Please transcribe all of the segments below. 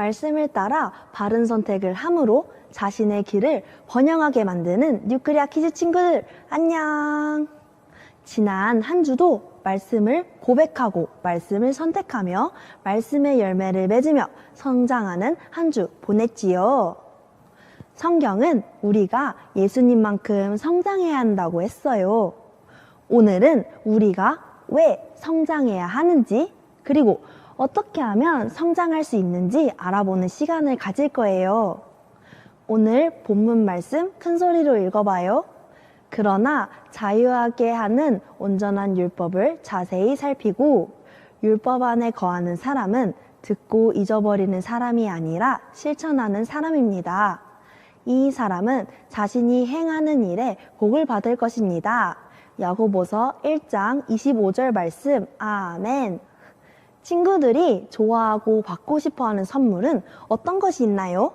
말씀을 따라 바른 선택을 함으로 자신의 길을 번영하게 만드는 뉴크리아 키즈 친구들 안녕! 지난 한 주도 말씀을 고백하고 말씀을 선택하며 말씀의 열매를 맺으며 성장하는 한 주 보냈지요. 성경은 우리가 예수님만큼 성장해야 한다고 했어요. 오늘은 우리가 왜 성장해야 하는지 그리고 어떻게 하면 성장할 수 있는지 알아보는 시간을 가질 거예요. 오늘 본문 말씀 큰 소리로 읽어봐요. 그러나 자유하게 하는 온전한 율법을 자세히 살피고 율법 안에 거하는 사람은 듣고 잊어버리는 사람이 아니라 실천하는 사람입니다. 이 사람은 자신이 행하는 일에 복을 받을 것입니다. 야고보서 1장 25절 말씀. 아멘. 친구들이 좋아하고 받고 싶어 하는 선물은 어떤 것이 있나요?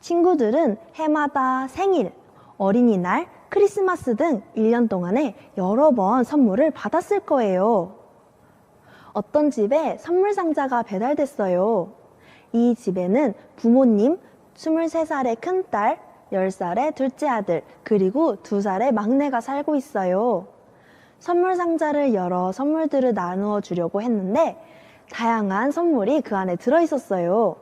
친구들은 해마다 생일, 어린이날, 크리스마스 등 1년 동안에 여러 번 선물을 받았을 거예요. 어떤 집에 선물 상자가 배달됐어요. 이 집에는 부모님, 23살의 큰딸, 10살의 둘째 아들, 그리고 2살의 막내가 살고 있어요. 선물 상자를 열어 선물들을 나누어 주려고 했는데 다양한 선물이 그 안에 들어 있었어요.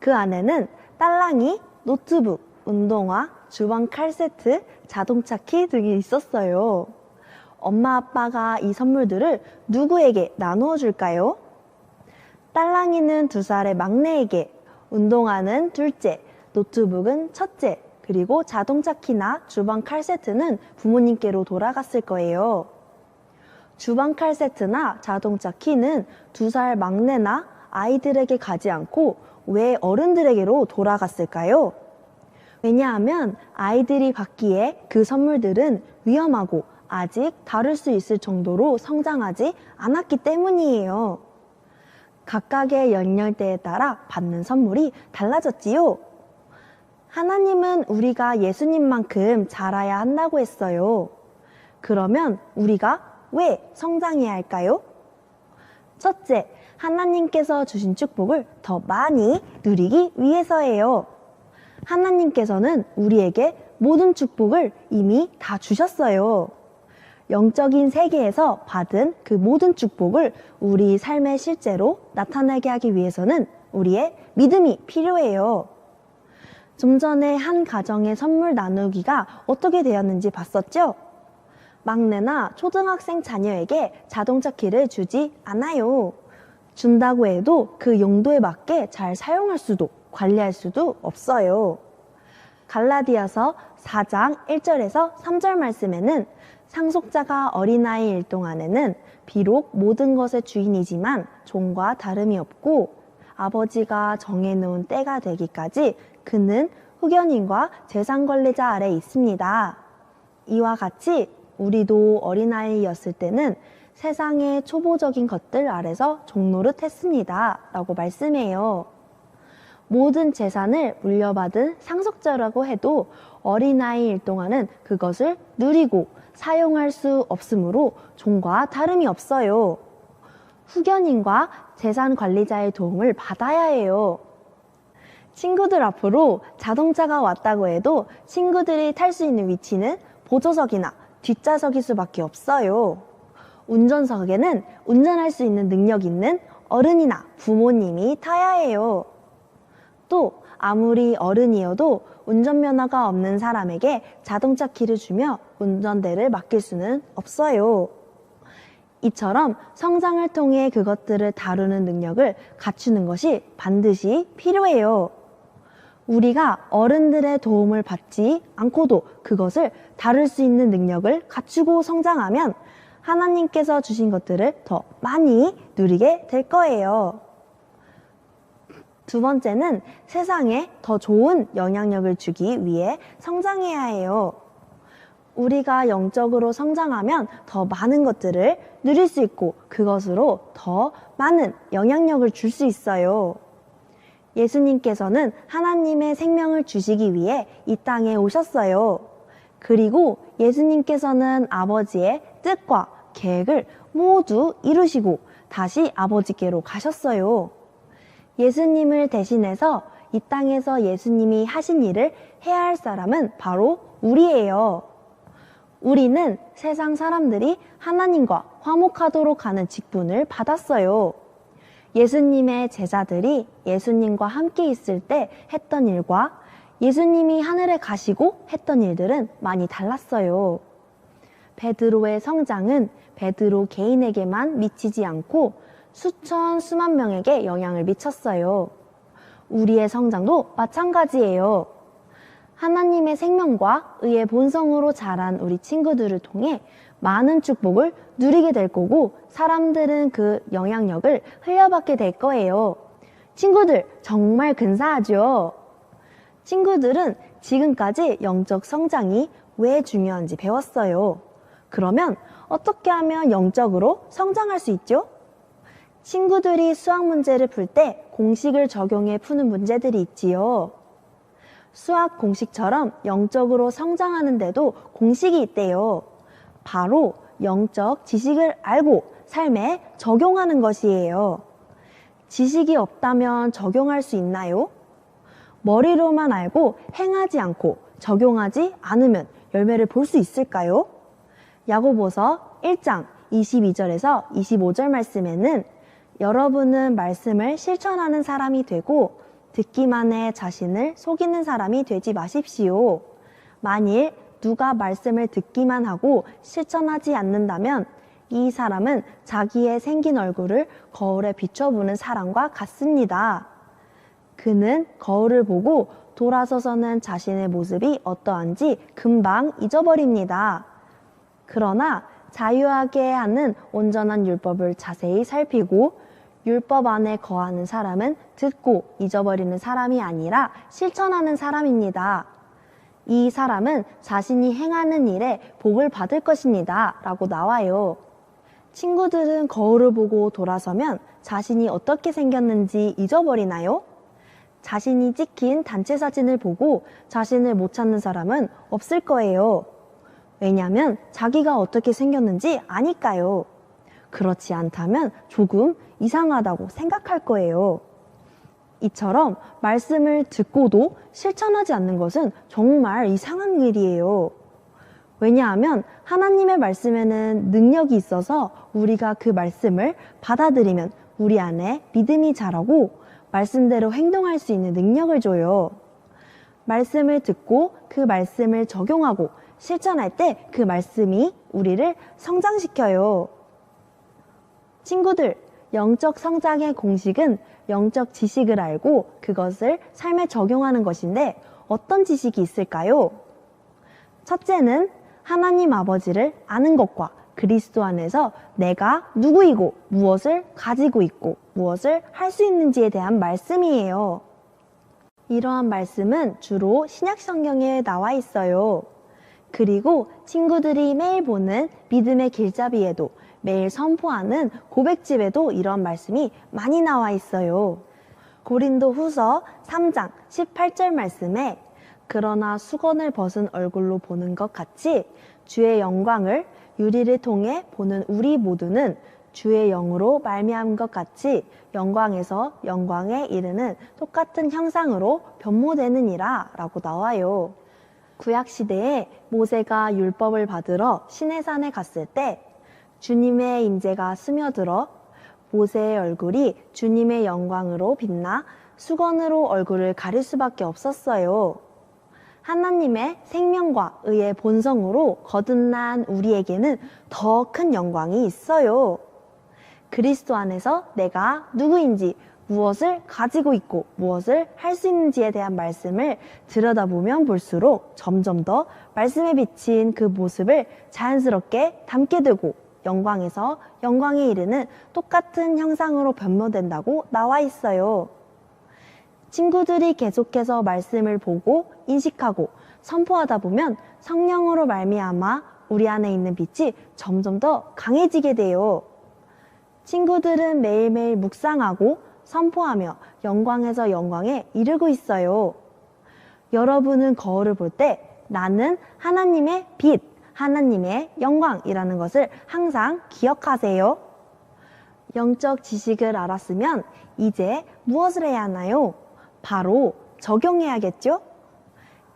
그 안에는 딸랑이, 노트북, 운동화, 주방 칼 세트, 자동차 키 등이 있었어요. 엄마 아빠가 이 선물들을 누구에게 나누어 줄까요? 딸랑이는 두 살의 막내에게, 운동화는 둘째, 노트북은 첫째, 그리고 자동차 키나 주방 칼 세트는 부모님께로 돌아갔을 거예요. 주방 칼 세트나 자동차 키는 두 살 막내나 아이들에게 가지 않고 왜 어른들에게로 돌아갔을까요? 왜냐하면 아이들이 받기에 그 선물들은 위험하고 아직 다룰 수 있을 정도로 성장하지 않았기 때문이에요. 각각의 연령대에 따라 받는 선물이 달라졌지요. 하나님은 우리가 예수님만큼 자라야 한다고 했어요. 그러면 우리가 왜 성장해야 할까요? 첫째, 하나님께서 주신 축복을 더 많이 누리기 위해서예요. 하나님께서는 우리에게 모든 축복을 이미 다 주셨어요. 영적인 세계에서 받은 그 모든 축복을 우리 삶의 실제로 나타나게 하기 위해서는 우리의 믿음이 필요해요. 좀 전에 한 가정의 선물 나누기가 어떻게 되었는지 봤었죠? 막내나 초등학생 자녀에게 자동차 키를 주지 않아요. 준다고 해도 그 용도에 맞게 잘 사용할 수도 관리할 수도 없어요. 갈라디아서 4장 1절에서 3절 말씀에는 상속자가 어린아이일 동안에는 비록 모든 것의 주인이지만 종과 다름이 없고 아버지가 정해놓은 때가 되기까지 그는 후견인과 재산 관리자 아래 있습니다. 이와 같이 우리도 어린아이였을 때는 세상의 초보적인 것들 아래서 종노릇 했습니다. 라고 말씀해요. 모든 재산을 물려받은 상속자라고 해도 어린아이일 동안은 그것을 누리고 사용할 수 없으므로 종과 다름이 없어요. 후견인과 재산 관리자의 도움을 받아야 해요. 친구들 앞으로 자동차가 왔다고 해도 친구들이 탈 수 있는 위치는 보조석이나 뒷좌석일 수밖에 없어요. 운전석에는 운전할 수 있는 능력 있는 어른이나 부모님이 타야 해요. 또 아무리 어른이어도 운전면허가 없는 사람에게 자동차 키를 주며 운전대를 맡길 수는 없어요. 이처럼 성장을 통해 그것들을 다루는 능력을 갖추는 것이 반드시 필요해요. 우리가 어른들의 도움을 받지 않고도 그것을 다룰 수 있는 능력을 갖추고 성장하면 하나님께서 주신 것들을 더 많이 누리게 될 거예요. 두 번째는 세상에 더 좋은 영향력을 주기 위해 성장해야 해요. 우리가 영적으로 성장하면 더 많은 것들을 누릴 수 있고 그것으로 더 많은 영향력을 줄 수 있어요. 예수님께서는 하나님의 생명을 주시기 위해 이 땅에 오셨어요. 그리고 예수님께서는 아버지의 뜻과 계획을 모두 이루시고 다시 아버지께로 가셨어요. 예수님을 대신해서 이 땅에서 예수님이 하신 일을 해야 할 사람은 바로 우리예요. 우리는 세상 사람들이 하나님과 화목하도록 하는 직분을 받았어요. 예수님의 제자들이 예수님과 함께 있을 때 했던 일과 예수님이 하늘에 가시고 했던 일들은 많이 달랐어요. 베드로의 성장은 베드로 개인에게만 미치지 않고 수천 수만 명에게 영향을 미쳤어요. 우리의 성장도 마찬가지예요. 하나님의 생명과 의의 본성으로 자란 우리 친구들을 통해 많은 축복을 누리게 될 거고 사람들은 그 영향력을 흘려받게 될 거예요. 친구들 정말 근사하죠? 친구들은 지금까지 영적 성장이 왜 중요한지 배웠어요. 그러면 어떻게 하면 영적으로 성장할 수 있죠? 친구들이 수학 문제를 풀 때 공식을 적용해 푸는 문제들이 있지요. 수학 공식처럼 영적으로 성장하는데도 공식이 있대요. 바로 영적 지식을 알고 삶에 적용하는 것이에요. 지식이 없다면 적용할 수 있나요? 머리로만 알고 행하지 않고 적용하지 않으면 열매를 볼 수 있을까요? 야고보서 1장 22절에서 25절 말씀에는 여러분은 말씀을 실천하는 사람이 되고 듣기만 해 자신을 속이는 사람이 되지 마십시오. 만일 누가 말씀을 듣기만 하고 실천하지 않는다면 이 사람은 자기의 생긴 얼굴을 거울에 비춰보는 사람과 같습니다. 그는 거울을 보고 돌아서서는 자신의 모습이 어떠한지 금방 잊어버립니다. 그러나 자유하게 하는 온전한 율법을 자세히 살피고 율법 안에 거하는 사람은 듣고 잊어버리는 사람이 아니라 실천하는 사람입니다. 이 사람은 자신이 행하는 일에 복을 받을 것입니다. 라고 나와요. 친구들은 거울을 보고 돌아서면 자신이 어떻게 생겼는지 잊어버리나요? 자신이 찍힌 단체 사진을 보고 자신을 못 찾는 사람은 없을 거예요. 왜냐하면 자기가 어떻게 생겼는지 아니까요. 그렇지 않다면 조금 이상하다고 생각할 거예요. 이처럼 말씀을 듣고도 실천하지 않는 것은 정말 이상한 일이에요. 왜냐하면 하나님의 말씀에는 능력이 있어서 우리가 그 말씀을 받아들이면 우리 안에 믿음이 자라고 말씀대로 행동할 수 있는 능력을 줘요. 말씀을 듣고 그 말씀을 적용하고 실천할 때 그 말씀이 우리를 성장시켜요. 친구들, 영적 성장의 공식은 영적 지식을 알고 그것을 삶에 적용하는 것인데 어떤 지식이 있을까요? 첫째는 하나님 아버지를 아는 것과 그리스도 안에서 내가 누구이고 무엇을 가지고 있고 무엇을 할 수 있는지에 대한 말씀이에요. 이러한 말씀은 주로 신약 성경에 나와 있어요. 그리고 친구들이 매일 보는 믿음의 길잡이에도 매일 선포하는 고백집에도 이런 말씀이 많이 나와 있어요. 고린도 후서 3장 18절 말씀에 그러나 수건을 벗은 얼굴로 보는 것 같이 주의 영광을 유리를 통해 보는 우리 모두는 주의 영으로 말미암은 것 같이 영광에서 영광에 이르는 똑같은 형상으로 변모되느니라 라고 나와요. 구약 시대에 모세가 율법을 받으러 시내산에 갔을 때 주님의 임재가 스며들어 모세의 얼굴이 주님의 영광으로 빛나 수건으로 얼굴을 가릴 수밖에 없었어요. 하나님의 생명과 의의 본성으로 거듭난 우리에게는 더 큰 영광이 있어요. 그리스도 안에서 내가 누구인지 무엇을 가지고 있고 무엇을 할 수 있는지에 대한 말씀을 들여다보면 볼수록 점점 더 말씀에 비친 그 모습을 자연스럽게 담게 되고 영광에서 영광에 이르는 똑같은 형상으로 변모된다고 나와 있어요. 친구들이 계속해서 말씀을 보고 인식하고 선포하다 보면 성령으로 말미암아 우리 안에 있는 빛이 점점 더 강해지게 돼요. 친구들은 매일매일 묵상하고 선포하며 영광에서 영광에 이르고 있어요. 여러분은 거울을 볼 때 나는 하나님의 빛, 하나님의 영광이라는 것을 항상 기억하세요. 영적 지식을 알았으면 이제 무엇을 해야 하나요? 바로 적용해야겠죠?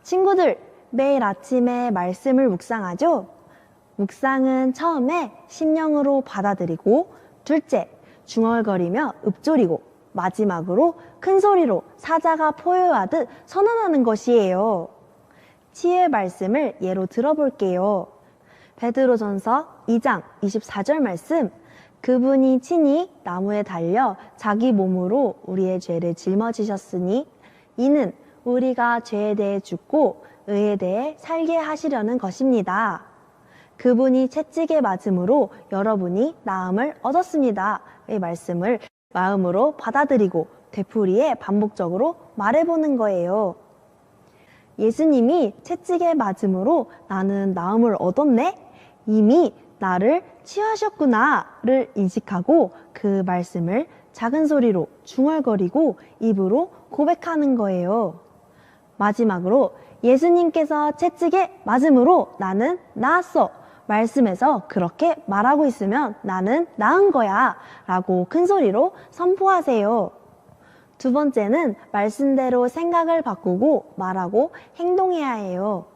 친구들, 매일 아침에 말씀을 묵상하죠? 묵상은 처음에 심령으로 받아들이고, 둘째, 중얼거리며 읊조리고, 마지막으로 큰 소리로 사자가 포효하듯 선언하는 것이에요. 치유의 말씀을 예로 들어볼게요. 베드로전서 2장 24절 말씀. 그분이 친히 나무에 달려 자기 몸으로 우리의 죄를 짊어지셨으니 이는 우리가 죄에 대해 죽고 의에 대해 살게 하시려는 것입니다. 그분이 채찍에 맞음으로 여러분이 나음을 얻었습니다. 이 말씀을 마음으로 받아들이고 되풀이에 반복적으로 말해보는 거예요. 예수님이 채찍에 맞음으로 나는 나음을 얻었네? 이미 나를 치유하셨구나를 인식하고 그 말씀을 작은 소리로 중얼거리고 입으로 고백하는 거예요. 마지막으로 예수님께서 채찍에 맞음으로 나는 나았어. 말씀에서 그렇게 말하고 있으면 나는 나은 거야. 라고 큰 소리로 선포하세요. 두 번째는 말씀대로 생각을 바꾸고 말하고 행동해야 해요.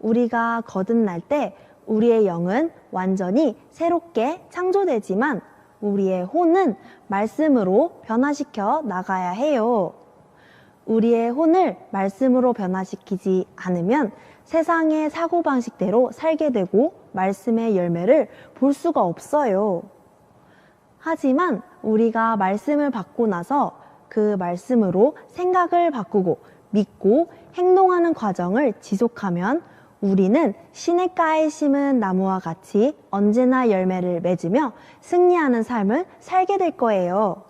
우리가 거듭날 때 우리의 영은 완전히 새롭게 창조되지만 우리의 혼은 말씀으로 변화시켜 나가야 해요. 우리의 혼을 말씀으로 변화시키지 않으면 세상의 사고방식대로 살게 되고 말씀의 열매를 볼 수가 없어요. 하지만 우리가 말씀을 받고 나서 그 말씀으로 생각을 바꾸고 믿고 행동하는 과정을 지속하면 우리는 시냇가에 심은 나무와 같이 언제나 열매를 맺으며 승리하는 삶을 살게 될 거예요.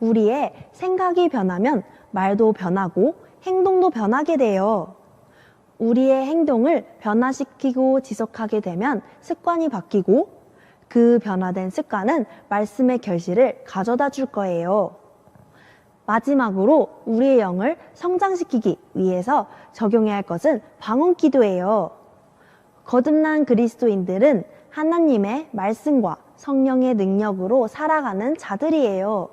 우리의 생각이 변하면 말도 변하고 행동도 변하게 돼요. 우리의 행동을 변화시키고 지속하게 되면 습관이 바뀌고 그 변화된 습관은 말씀의 결실을 가져다 줄 거예요. 마지막으로 우리의 영을 성장시키기 위해서 적용해야 할 것은 방언 기도예요. 거듭난 그리스도인들은 하나님의 말씀과 성령의 능력으로 살아가는 자들이에요.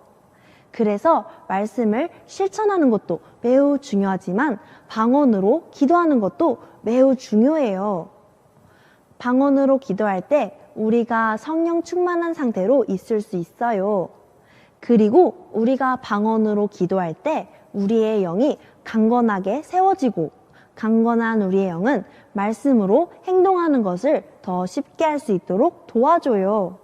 그래서 말씀을 실천하는 것도 매우 중요하지만 방언으로 기도하는 것도 매우 중요해요. 방언으로 기도할 때 우리가 성령 충만한 상태로 있을 수 있어요. 그리고 우리가 방언으로 기도할 때 우리의 영이 강건하게 세워지고 강건한 우리의 영은 말씀으로 행동하는 것을 더 쉽게 할 수 있도록 도와줘요.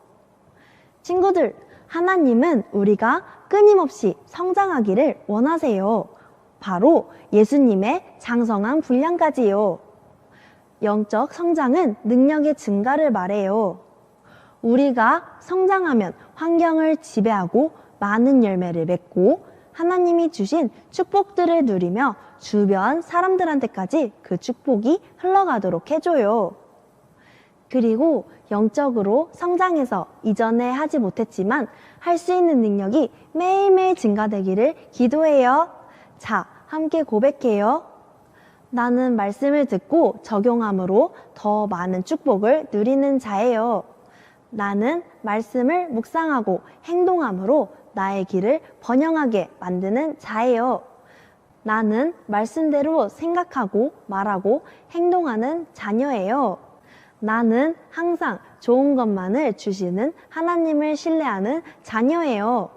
친구들, 하나님은 우리가 끊임없이 성장하기를 원하세요. 바로 예수님의 장성한 분량까지요. 영적 성장은 능력의 증가를 말해요. 우리가 성장하면 환경을 지배하고 많은 열매를 맺고 하나님이 주신 축복들을 누리며 주변 사람들한테까지 그 축복이 흘러가도록 해줘요. 그리고 영적으로 성장해서 이전에 하지 못했지만 할 수 있는 능력이 매일매일 증가되기를 기도해요. 자, 함께 고백해요. 나는 말씀을 듣고 적용함으로 더 많은 축복을 누리는 자예요. 나는 말씀을 묵상하고 행동함으로 나의 길을 번영하게 만드는 자예요. 나는 말씀대로 생각하고 말하고 행동하는 자녀예요. 나는 항상 좋은 것만을 주시는 하나님을 신뢰하는 자녀예요.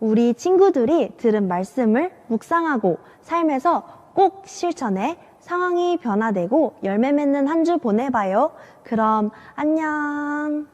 우리 친구들이 들은 말씀을 묵상하고 삶에서 꼭 실천해 상황이 변화되고 열매 맺는 한 주 보내봐요. 그럼 안녕.